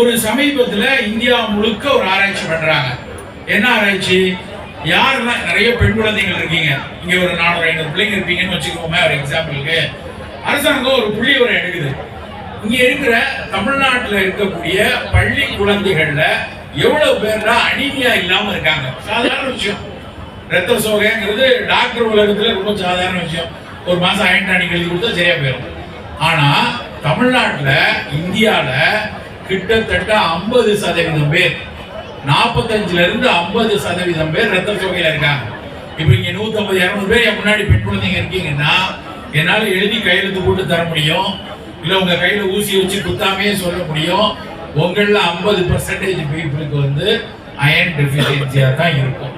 ஒரு சமீபத்தில் இந்தியா முழுக்க ஒரு ஆராய்ச்சி பண்ணுறாங்க என்ன ஆராய்ச்சி? யாரெல்லாம் நிறைய பெண் குழந்தைகள் இருக்கீங்க. இங்கே ஒரு நானூறு ஐநூறு பிள்ளைங்க இருப்பீங்கன்னு வச்சுக்கோமே ஒரு எக்ஸாம்பிளுக்கு அரசாங்கம் ஒரு புள்ளி ஒரு எடுக்குது. இங்கே இருக்கிற தமிழ்நாட்டில் இருக்கக்கூடிய பள்ளி குழந்தைகளில் எவ்வளவு பேர்லாம் அனீமியா இல்லாமல் இருக்காங்க. சாதாரண விஷயம். ரத்த சோகைங்கிறது டாக்டர் உலகத்தில் ரொம்ப சாதாரண விஷயம். ஒரு மாதம் அயன்டானிக் எழுதி கொடுத்தா சரியா போயிடும் ஆனால் தமிழ்நாட்டில் இந்தியாவில் கிட்டத்தட்ட ஐம்பது சதவீதம் பேர் நாற்பத்தஞ்சுல இருந்து ஐம்பது சதவீதம் பேர் ரத்த சோகையில இருக்காங்க. இப்போ இங்க நூத்தம்பது இரநூறு பேர் என் முன்னாடி பெண் குழந்தைங்க இருக்கீங்கன்னா என்னால் எழுதி கையெழுத்து போட்டு தர முடியும். இல்லை உங்கள் கையில் ஊசி வச்சு குத்தாமையே சொல்ல முடியும். உங்களில் ஐம்பது பர்சன்டேஜ் பீப்புளுக்கு வந்து அயன் டெஃபிஷியன்சியாக தான் இருக்கும்.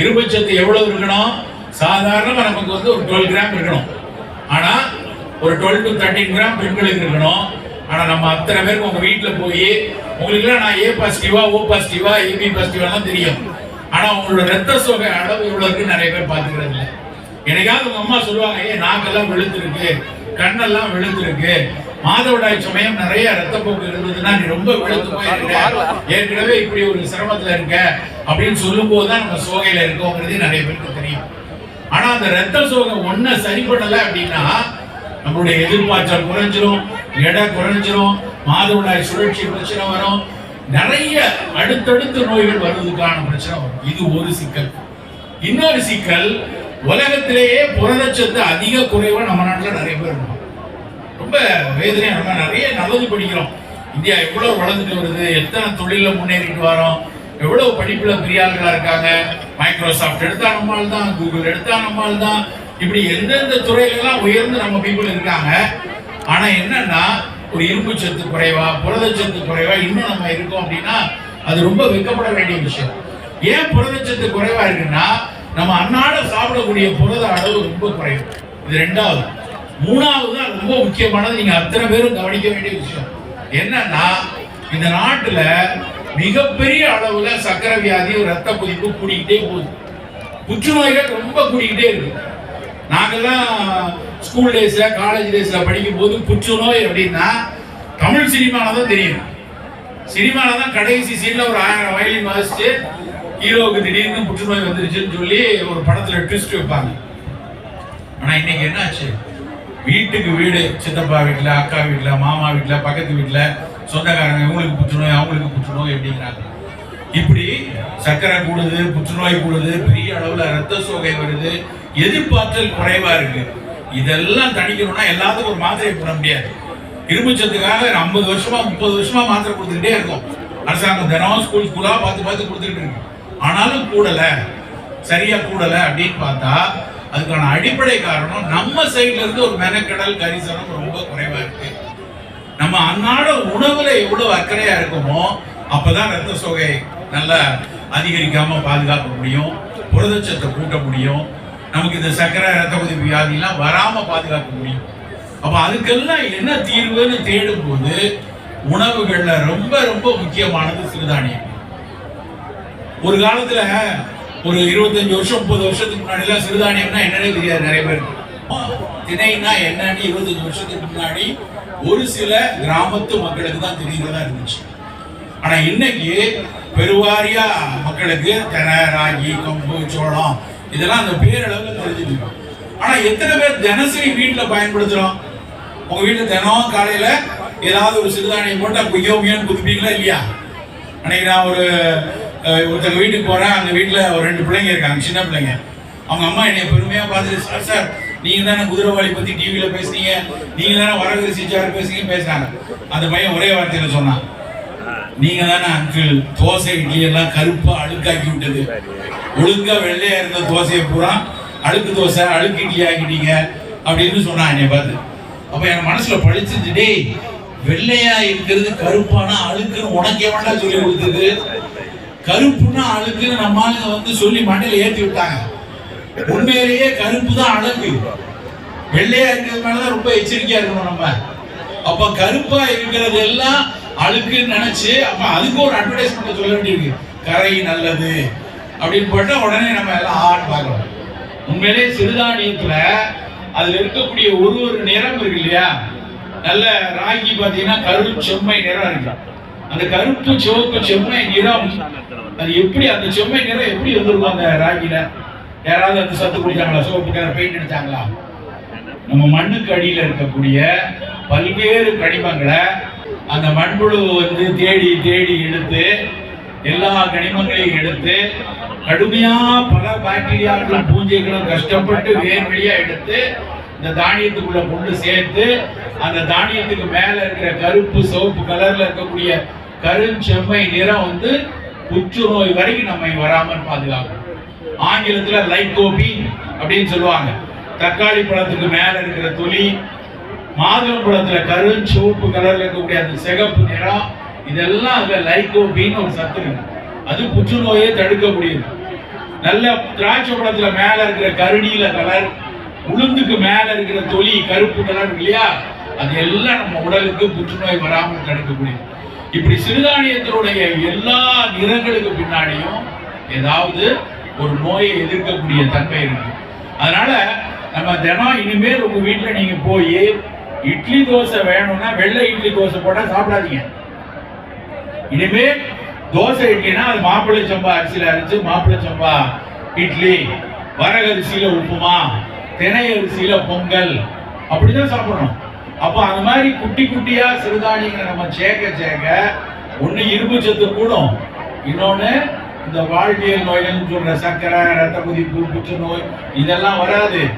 இரும்புச்சத்து எவ்வளவு இருக்கணும்? சாதாரணமாக நமக்கு வந்து ஒரு டுவெல் கிராம் இருக்கணும். ஆனால் ஒரு டுவெல் டு தேர்ட்டின் கிராம் பெண்களுக்கு இருக்கணும். ஆனா நம்ம அத்தனை பேருக்கு உங்க வீட்டுல போய் உங்களுக்கு நான் ஏ பாசிட்டிவா ஓ பாசிட்டிவா ஏபி பாசிட்டிவாலாம் தெரியும். ஆனா உங்களோட ரத்த சோகை அளவு இவ்வளவு இருக்கு நிறைய பேர் பாத்துக்கிறது இல்லை. எனக்காவது உங்க அம்மா சொல்லுவாங்க ஏ நாக்கெல்லாம் வெளுத்திருக்கு கண்ணெல்லாம் வெளுத்திருக்கு. மாதவிடாய் சமயம் நிறைய ரத்தப்போக்கு இருந்ததுன்னா நீ ரொம்ப வெளுத்து போயிருக்க. ஏற்கனவே இப்படி ஒரு சிரமத்துல இருக்க அப்படின்னு சொல்லும் போதுதான் நம்ம சோகையில இருக்கோங்கிறது நிறைய பேருக்கு தெரியும். ஆனா அந்த ரத்த சோகை ஒன்ன சரி பண்ணல அப்படின்னா நம்மளுடைய எதிர்பார்த்தல் குறைஞ்சிரும். எடை குறைஞ்சிரும் மாதவிடாய் சுழற்சி பிரச்சனை வரும். நிறைய அடுத்தடுத்த நோய்கள் வருவதற்கான பிரச்சனை வரும். இது ஒரு சிக்கல். இன்னொரு சிக்கல் உலகத்திலேயே புரதச்சத்து அதிக குறைவாக நம்ம நாட்டில் நிறைய பேர் இருக்கும். ரொம்ப வேதனையாக நம்ம நிறைய நல்லது படிக்கிறோம். இந்தியா எவ்வளோ வளர்ந்துட்டு வருது எத்தனை தொழிலில் முன்னேறிட்டு வரோம் எவ்வளோ படிப்பில் பெரிய இருக்காங்க. மைக்ரோசாஃப்ட் எடுத்தா நம்மால் தான் கூகுள் எடுத்தா நம்மால் தான் இப்படி எந்தெந்த துறையில உயர்ந்து நம்ம பீப்புள் இருக்காங்க ஆனா என்னன்னா ஒரு இரும்பு சத்து குறைவா புரதச்சத்து குறைவா இன்னும் நம்ம இருக்கோம் அப்படின்னா அது ரொம்ப வெக்கப்பட வேண்டிய விஷயம். ஏன் புரதச்சத்து குறைவா இருக்குன்னா நம்ம அன்னாட சாப்பிடக்கூடிய புரத அளவு ரொம்ப குறைவு. இது ரெண்டாவது. மூணாவது தான் ரொம்ப முக்கியமானது. நீங்க அத்தனை பேரும் கவனிக்க வேண்டிய விஷயம். என்னன்னா இந்த நாட்டுல மிகப்பெரிய அளவுல சக்கரை வியாதி ரத்த கொதிப்பு கூடிக்கிட்டே போகுது. புற்றுநோய்கள் ரொம்ப கூடிக்கிட்டே இருக்கு. நாங்கெல்லாம் ஸ்கூல் டேஸ்ல காலேஜ் டேஸ்ல படிக்கும் போது புற்றுநோய் அப்படின்னா தமிழ் சினிமால தான் தெரியும். சினிமால தான் கடைசி சீன்ல ஒரு ஆயிரம் வயலின் வாசிச்சு ஹீரோவுக்கு திடீர்னு புற்றுநோய் வந்துருச்சுன்னு சொல்லி ஒரு படத்துல ட்விஸ்ட் வைப்பாங்க. ஆனா இன்னைக்கு என்னாச்சு? வீட்டுக்கு வீடு சித்தப்பா வீட்டில் அக்கா வீட்டில் மாமா வீட்டில் பக்கத்து வீட்டில் சொந்தக்காரங்க இவங்களுக்கு புற்றுநோய் அவங்களுக்கு புற்றுநோய் அப்படிங்கிறாங்க. இப்படி சர்க்கரை கூடுது புற்றுநோய் கூடுது பெரிய அளவில் ரத்த சோகை வருது எதிர்பார்த்தல் குறைவாக இருக்குது இதெல்லாம் தணிக்கணும்னா எல்லாத்துக்கும் ஒரு மாத்திரையை போட முடியாது. இரும்புச்சத்துக்காக ஐம்பது வருஷமா முப்பது வருஷமா மாத்திரை கொடுத்துக்கிட்டே இருக்கும். அரசாங்கம் தினம் ஸ்கூல் ஸ்கூலாக பார்த்து பார்த்து கொடுத்துக்கிட்டு இருக்கு. ஆனாலும் கூடலை. சரியா கூடலை அப்படின்னு பார்த்தா அதுக்கான அடிப்படை காரணம் நம்ம சைட்ல இருந்து ஒரு மெனக்கடல் கரிசனம் ரொம்ப குறைவா இருக்கு. நம்ம அன்னாட உணவுல எவ்வளவு அக்கறையா இருக்குமோ அப்பதான் ரத்த சோகை நல்லா அதிகரிக்காம பாதுகாக்க முடியும். புரதச்சத்தை கூட்ட முடியும். நமக்கு இந்த சக்கரை ரத்த கொதிப்பு வியாதிலாம் வராமல் பாதுகாக்க முடியும். அப்போ அதுக்கெல்லாம் என்ன தீர்வுன்னு தேடும் போது உணவுகளில் ரொம்ப ரொம்ப முக்கியமானது சிறுதானியம். ஒரு காலத்துல ஒரு இருபத்தஞ்சு வருஷம் முப்பது வருஷத்துக்கு முன்னாடிலாம் சிறுதானியம்னா என்னன்னே தெரியாது நிறைய பேர் திணைனா என்னன்னு இருபத்தஞ்சு வருஷத்துக்கு முன்னாடி ஒரு சில கிராமத்து மக்களுக்கு தான் தெரியுறதா இருந்துச்சு. ஆனா இன்னைக்கு பெருவாரியா மக்களுக்கு தெனை ராகி கம்பு சோளம் இதெல்லாம் அந்த பேரளவில் தெரிஞ்சுட்டு ஆனா எத்தனை பேர் தினசரி வீட்டில் பயன்படுத்துறோம்? உங்க வீட்டில் தினம் காலையில ஏதாவது ஒரு சிறுதானியம் போட்டு குய்யோ முய்யோன்னு குதிப்பீங்களா இல்லையா? அன்னைக்கு நான் ஒரு ஒருத்தங்க வீட்டுக்கு போறேன். அந்த வீட்டில் ஒரு ரெண்டு பிள்ளைங்க இருக்காங்க சின்ன பிள்ளைங்க. அவங்க அம்மா என்னைய பெருமையா பார்த்துட்டு சார் சார் நீங்க தானே குதிரைவாளி பத்தி டிவியில பேசுனீங்க. நீங்க தானே வரகு சிச்சாரு பேசுனீங்க பேசுனாங்க. அந்த பையன் ஒரே வார்த்தையில சொன்னான் நீங்க தானே அங்கிள் தோசை இட்லி எல்லாம் கருப்பா அழுக்காக்கி விட்டது. ஒழுங்கா வெள்ளையா இருந்த தோசையை பூரா அழுக்கு தோசை அழுக்கு இட்லி ஆக்கிட்டீங்க அப்படின்னு சொன்னான் என்னை பார்த்து. அப்ப என் மனசுல பழிச்சிருச்சு டேய் வெள்ளையா இருக்கிறது கருப்பானா அழுக்குன்னு உனக்கே வேண்டாம் சொல்லி கொடுத்தது? கருப்புன்னா அழுக்குன்னு நம்மளுங்க வந்து சொல்லி மண்டையில ஏற்றி விட்டாங்க. உண்மையிலேயே கருப்பு தான் அழகு. வெள்ளையா இருக்கிறது மேலதான் ரொம்ப எச்சரிக்கையா இருக்கணும் நம்ம. அப்ப கருப்பா இருக்கிறது எல்லாம் அழுக்குன்னு நினைச்சு அப்ப அதுக்கு ஒரு அட்வர்டைஸ்மெண்ட் சொல்ல வேண்டியிருக்கு. கரை நல்லது. அப்படின்னு போட்டா உடனே நம்ம எல்லாம் ஆட் பார்க்கணும் உண்மையிலே சிறுதானியத்துல அதுல இருக்கக்கூடிய ஒரு ஒரு நிறம் இருக்கு இல்லையா? நல்ல ராகி பாத்தீங்கன்னா கரு செம்மை நிறம் இருக்கு. அந்த கருப்பு சிவப்பு செம்மை நிறம் அது எப்படி அந்த செம்மை நிறம் எப்படி வந்திருக்கும் அந்த ராகில யாராவது அந்த சத்து குடிச்சாங்களா? சிவப்பு கலர் பெயிண்ட் அடிச்சாங்களா? நம்ம மண்ணுக்கு அடியில இருக்கக்கூடிய பல்வேறு கனிமங்களை அந்த மண்புழு வந்து தேடி தேடி எடுத்து எல்லா கனிமங்களையும் எடுத்து கடுமையா பல பாக்டீரியாக்களும் பூஞ்சைகளும் கஷ்டப்பட்டு வேர் வழியா எடுத்து இந்த தானியத்துக்குள்ள கொண்டு சேர்த்து அந்த தானியத்துக்கு மேல இருக்கிற கருப்பு சிவப்பு கலர்ல இருக்கக்கூடிய கருஞ்செம்மை நிறம் வந்து புற்றுநோய் வரைக்கும் நம்மை வராமல் பாதுகாக்கும். ஆங்கிலத்துல லைகோபி அப்படின்னு சொல்லுவாங்க. தக்காளி பழத்துக்கு மேல இருக்கிற துளி மாதுளம் பழத்துல கருஞ்சிவப்பு கலர்ல இருக்கக்கூடிய அந்த சிகப்பு நிறம் இதெல்லாம் அதுல லைகோபின்னு ஒரு சத்து இருக்கு. அது புற்றுநோயை தடுக்க முடியுது நல்ல திராட்சை பழத்துல மேல இருக்கிற கருடியில கலர் உளுந்துக்கு மேல இருக்கிற தொலி கருப்பு கலர் இல்லையா? அது எல்லாம் நம்ம உடலுக்கு புற்றுநோய் வராமல் தடுக்க முடியும். இப்படி சிறுதானியத்தினுடைய எல்லா நிறங்களுக்கு பின்னாடியும் ஏதாவது ஒரு நோயை எதிர்க்கக்கூடிய தன்மை இருக்கு. அதனால நம்ம தினம் இனிமேல் உங்க வீட்டில் நீங்க போய் இட்லி தோசை வேணும்னா வெள்ளை இட்லி தோசை போட சாப்பிடாதீங்க. இனிமேல் தோசை இட்லினா அது மாப்பிள்ளை சம்பா அரிசியில் அரிச்சு மாப்பிள்ளை சம்பா இட்லி வரகரிசியில உப்புமா தினை அரிசியில பொங்கல். அப்படிதான் சாப்பிடணும். அப்போ அந்த மாதிரி குட்டி குட்டியா சிறுதானியங்களை நம்ம சேர்க்க சேர்க்க ஒன்று இரும்பு சத்து கூடும். இன்னொன்று இந்த வாழ்வியல் நோய்கள்னு சொல்ற சர்க்கரை ரத்த குதிப்பு புற்றுநோய் இதெல்லாம் வராது.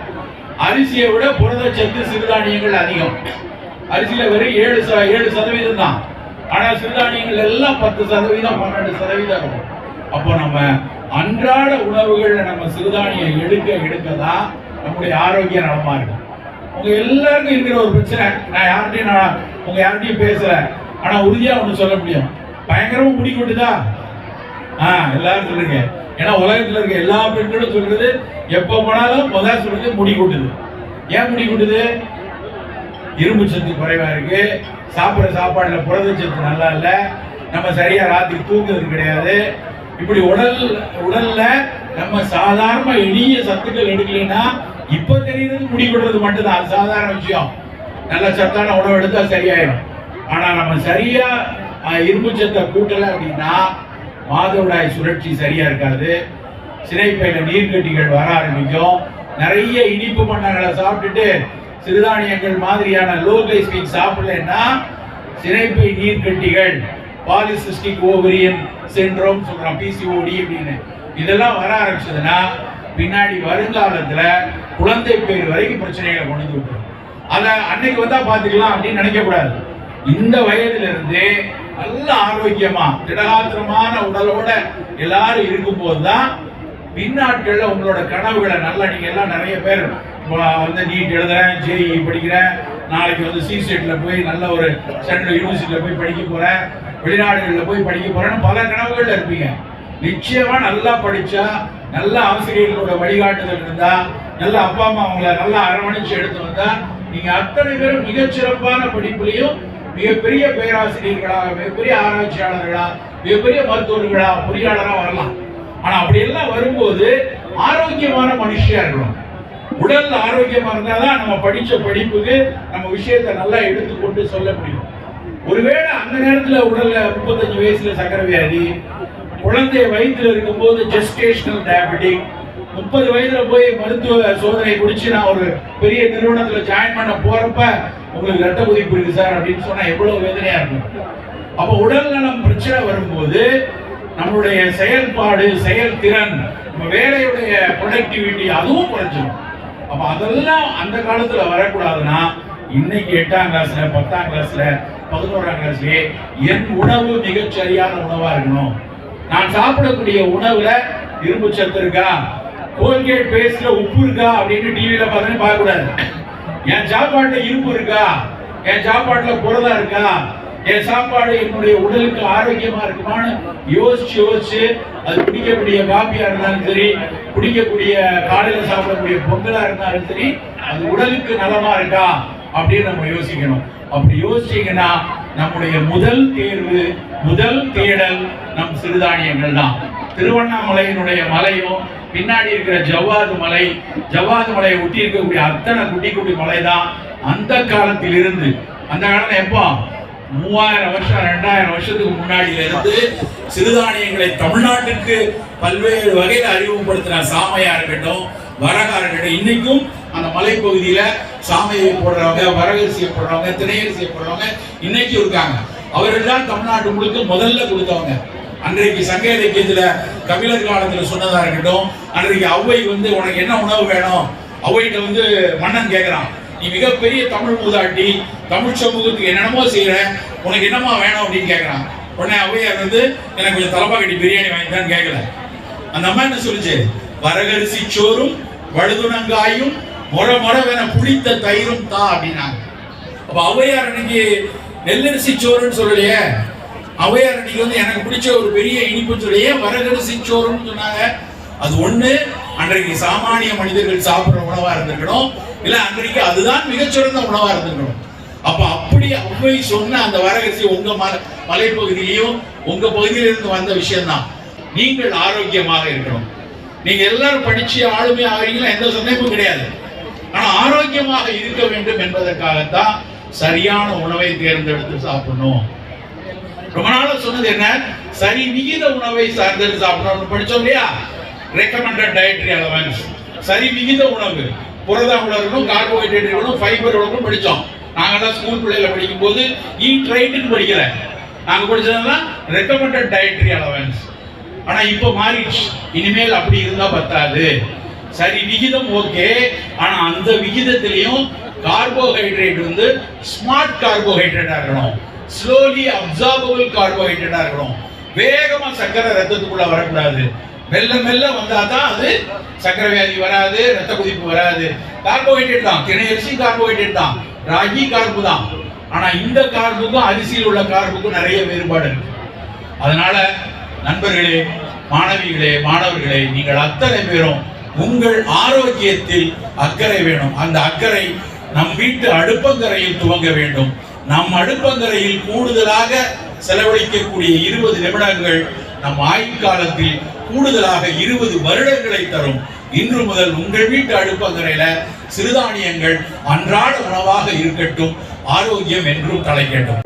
அரிசியை விட புரதச்சத்து சிறுதானியங்கள் அதிகம். அரிசியில் வெறும் ஏழு ச- ஏழு சதவீதம் தான் ஆனா சிறுதானியங்கள் எல்லாம் பத்து சதவீதம் பன்னெண்டு சதவீதம். இருக்கும் அப்போ நம்ம அன்றாட உணவுகள்ல நம்ம சிறுதானியம் எடுக்க எடுக்க தான் நம்முடைய ஆரோக்கிய நலமா இருக்கும். உங்க எல்லாருக்கும் இருக்கிற ஒரு பிரச்சனை நான் யார்கிட்டையும் நான் உங்க யார்கிட்டையும் பேசல. ஆனா உறுதியா ஒண்ணு சொல்ல முடியும். பயங்கரமா முடி கொட்டுதா? ஆ எல்லாரும் சொல்லுங்க. ஏன்னா உலகத்துல இருக்க எல்லா பெண்களும் சொல்றது எப்ப போனாலும் முதல் சொல்றது முடி கொட்டுது. ஏன் முடி கொட்டுது? இரும்பு சத்து குறைவா இருக்கு. சாப்பிட்ற சாப்பாடுல புரத சத்து நல்லா இல்ல. நம்ம சரியா ராத்திரி தூங்குறது கிடையாது. இப்படி உடல் உடல்ல நம்ம சாதாரண எளிய சத்துக்கள் எடுக்கலைன்னா இப்ப தெரியுறது முடி மட்டும்தான். அது சாதாரண விஷயம். நல்ல சத்தான உணவு எடுத்தா சரியாயிடும் ஆனா நம்ம சரியா இரும்பு சத்தை கூட்டல அப்படின்னா மாதவிடாய் சுழற்சி சரியா இருக்காது. சினைப்பையில நீர்க்கட்டிகள் வர ஆரம்பிக்கும். நிறைய இனிப்பு பண்டங்களை சாப்பிட்டுட்டு சிறுதானியங்கள் மாதிரியான லோ கிளைஸ்மிக் சாப்பிடலன்னா சினைப்பை நீர்க்கட்டிகள் பாலிசிஸ்டிக் ஓவரியன் சென்ட்ரோம் சொல்கிறோம் பிசிஓடி அப்படின்னு. இதெல்லாம் வர ஆரம்பிச்சதுன்னா பின்னாடி வருங்காலத்துல குழந்தை பேர் வரைக்கும் பிரச்சனைகளை கொண்டு விட்டுரும். அதை அன்னைக்கு வந்தா பார்த்துக்கலாம் அப்படின்னு நினைக்கக்கூடாது. இந்த வயதிலிருந்து இருந்தே நல்ல ஆரோக்கியமா திடகாத்திரமான உடலோட எல்லாரும் இருக்கும்போது தான் பின்னாட்களில் உங்களோட கனவுகளை நல்லா நீங்கள் எல்லாம் நிறைய பேர் வந்து நீட் எழுதுறேன் ஜேஇ படிக்கிறேன். நாளைக்கு வந்து சி போய் நல்ல ஒரு சென்ட்ரல் யூனிவர்சிட்டியில போய் படிக்க போறேன். வெளிநாடுகளில் போய் படிக்க போறேன்னு பல கனவுகள்ல இருப்பீங்க. நிச்சயமா நல்லா படிச்சா நல்ல ஆசிரியர்களோட வழிகாட்டுதல் இருந்தா நல்ல அப்பா அம்மா அவங்கள நல்லா அரவணைச்சு எடுத்து வந்தா நீங்க அத்தனை பேரும் மிகச்சிறப்பான படிப்புலையும் மிகப்பெரிய பேராசிரியர்களாக மிகப்பெரிய ஆராய்ச்சியாளர்களா மிகப்பெரிய மருத்துவர்களா பொறியாளராக வரலாம். ஆனா அப்படி எல்லாம் வரும்போது ஆரோக்கியமான மனுஷியா இருக்கணும். உடல் ஆரோக்கியமா இருந்தாதான் நம்ம படிச்ச படிப்புக்கு நம்ம விஷயத்தை நல்லா எடுத்துக்கொண்டு சொல்ல முடியும். ஒருவேளை அந்த நேரத்துல உடல்ல முப்பத்தஞ்சு வயசுல சக்கரை வியாதி குழந்தை வயிற்றுல இருக்கும்போது ஜெஸ்டேஷனல் டயபெட்டிக் முப்பது வயதுல போய் மருத்துவ சோதனை முடிச்சு நான் ஒரு பெரிய நிறுவனத்துல ஜாயின் பண்ண போறப்ப உங்களுக்கு ரத்த குதிப்பு இருக்கு சார் அப்படின்னு சொன்னா எவ்வளவு வேதனையா இருக்கும். அப்ப உடல் நலம் பிரச்சனை வரும்போது நம்மளுடைய செயல்பாடு செயல்திறன் நம்ம வேலையுடைய ப்ரொடக்டிவிட்டி அதுவும் குறைஞ்சிடும் அப்ப அதெல்லாம் அந்த காலத்துல வரக்கூடாதுன்னா இன்னைக்கு எட்டாம் கிளாஸ்ல பத்தாம் கிளாஸ்ல பதினோராம் கிளாஸ்லயே என் உணவு மிகச் சரியான உணவா இருக்கணும். நான் சாப்பிடக்கூடிய உணவுல இரும்பு சத்து இருக்கா? கோல்கேட் பேஸ்ட்ல உப்பு இருக்கா? அப்படின்னு டிவியில பார்த்தா பார்க்க கூடாது என் சாப்பாட்டுல இரும்பு இருக்கா? என் சாப்பாட்டுல புரதம் இருக்கா? என் சாப்பாடு என்னுடைய உடலுக்கு ஆரோக்கியமா இருக்குமான்னு யோசிச்சு யோசிச்சு அது குடிக்கக்கூடிய காப்பியா இருந்தாலும் சரி குடிக்கக்கூடிய காலையில் சாப்பிடக்கூடிய பொங்கலா இருந்தாலும் சரி அது உடலுக்கு நலமா இருக்கா அப்படின்னு நம்ம யோசிக்கணும். அப்படி யோசிச்சீங்கன்னா நம்முடைய முதல் தேர்வு முதல் தேடல் நம் சிறுதானியங்கள் தான் திருவண்ணாமலையினுடைய மலையும் பின்னாடி இருக்கிற ஜவ்வாது மலை ஜவ்வாது மலையை ஒட்டி இருக்கக்கூடிய அத்தனை குட்டி குட்டி மலை தான் அந்த காலத்தில் இருந்து அந்த காலத்தில் எப்போ? மூவாயிரம் வருஷம் ரெண்டாயிரம் வருஷத்துக்கு முன்னாடியில இருந்து சிறுதானியங்களை தமிழ்நாட்டுக்கு பல்வேறு வகையில் அறிமுகப்படுத்தின சாமையா இருக்கட்டும் வரகா இருக்கட்டும் இன்னைக்கும் அந்த மலைப்பகுதியில சாமையை போடுறவங்க வரகரிசியை போடுறவங்க திணையரிசியை போடுறவங்க இன்னைக்கு இருக்காங்க. அவர்கள் தான் தமிழ்நாட்டு முழுக்க முதல்ல கொடுத்தவங்க. அன்றைக்கு சங்க இலக்கியத்துல கபிலர் காலத்துல சொன்னதா இருக்கட்டும் அன்றைக்கு ஔவை வந்து உனக்கு என்ன உணவு வேணும்? அவைகிட்ட வந்து மன்னன் கேட்கிறான் நீ மிகப்பெரிய தமிழ் மூதாட்டி தமிழ் சமூகத்துக்கு என்னென்னமோ செய்யற உனக்கு என்னமா வேணும் அப்படின்னு கேட்கறான் உடனே அவையார் வந்து எனக்கு கொஞ்சம் தலப்பா கட்டி பிரியாணி வாங்கிட்டான்னு கேட்கல அந்த அம்மா என்ன சொல்லுச்சு? வரகரிசி சோறும் வழுதுணங்காயும் முற முறவென புளித்த தயிரும் தா அப்படின்னாங்க. அப்ப அவையார் அன்னைக்கு நெல்லரிசி சோறுன்னு சொல்லலையே. அவையார் அன்னைக்கு வந்து எனக்கு பிடிச்ச ஒரு பெரிய இனிப்புன்னு சொல்லியே வரகரிசி சோறுன்னு சொன்னாங்க? அது ஒண்ணு அன்றைக்கு சாமானிய மனிதர்கள் சாப்பிடுற உணவா இருந்திருக்கணும். இல்ல அன்றைக்கு அதுதான் மிகச்சிறந்த உணவா இருந்திருக்கணும். அப்ப அப்படி ஔவை சொன்ன அந்த வரகரிசி உங்க மல மலைப்பகுதியிலையும் உங்க பகுதியிலிருந்து வந்த விஷயம்தான். நீங்கள் ஆரோக்கியமாக இருக்கணும். நீங்க எல்லாரும் படிச்சு ஆளுமை ஆகிறீங்களா எந்த சந்தேகமும் கிடையாது. ஆனா ஆரோக்கியமாக இருக்க வேண்டும் என்பதற்காகத்தான் சரியான உணவை தேர்ந்தெடுத்து சாப்பிடணும். ரொம்ப நாளா சொன்னது என்ன? சரி விகித உணவை சார்ந்தெடுத்து சாப்பிடணும்னு படிச்சோம் இல்லையா? ரெக்கமெண்டட் டயட்ரி அலவன்ஸ் சரி விகித உணவு. புரத உணவுகளும் இருக்கணும் கார்போஹைட்ரேட் இருக்கணும் ஃபைபர் இருக்கணும் படித்தோம் நாங்கெல்லாம் ஸ்கூல் பிள்ளைகளை படிக்கும் போது ஈட் ரைட்டுன்னு படிக்கல. நாங்கள் படிச்சதெல்லாம் ரெக்கமெண்டட் டயட்ரி அலவன்ஸ் ஆனால் இப்போ மாறிடுச்சு. இனிமேல் அப்படி இருந்தால் பத்தாது. சரி விகிதம் ஓகே ஆனால் அந்த விகிதத்திலையும் கார்போஹைட்ரேட் வந்து ஸ்மார்ட் கார்போஹைட்ரேட்டாக இருக்கணும். ஸ்லோலி அப்சார்பபிள் கார்போஹைட்ரேட்டாக இருக்கணும். வேகமாக சர்க்கரை ரத்தத்துக்குள்ளே வரக்கூடாது. மெல்ல மெல்ல வந்தா தான் அது சக்கர வியாதி வராது ரத்த குதிப்பு வராது. கார்போஹைட்ரேட் தான். திணை அரிசி கார்போஹைட்ரேட் தான். ராகி கார்பு தான். ஆனா இந்த கார்புக்கும் அரிசியில் உள்ள கார்புக்கும் நிறைய வேறுபாடு இருக்கு. அதனால நண்பர்களே மாணவிகளே மாணவர்களே நீங்கள் அத்தனை பேரும் உங்கள் ஆரோக்கியத்தில் அக்கறை வேணும். அந்த அக்கறை நம் வீட்டு அடுப்பங்கரையில் துவங்க வேண்டும். நம் அடுப்பங்கரையில் கூடுதலாக செலவழிக்கக்கூடிய இருபது நிமிடங்கள் நம் ஆயுட்காலத்தில் கூடுதலாக இருபது வருடங்களை தரும். இன்று முதல் உங்கள் வீட்டு அடுப்பங்கரையில சிறுதானியங்கள் அன்றாட உணவாக இருக்கட்டும். ஆரோக்கியம் என்றும் தலைக்கட்டும்.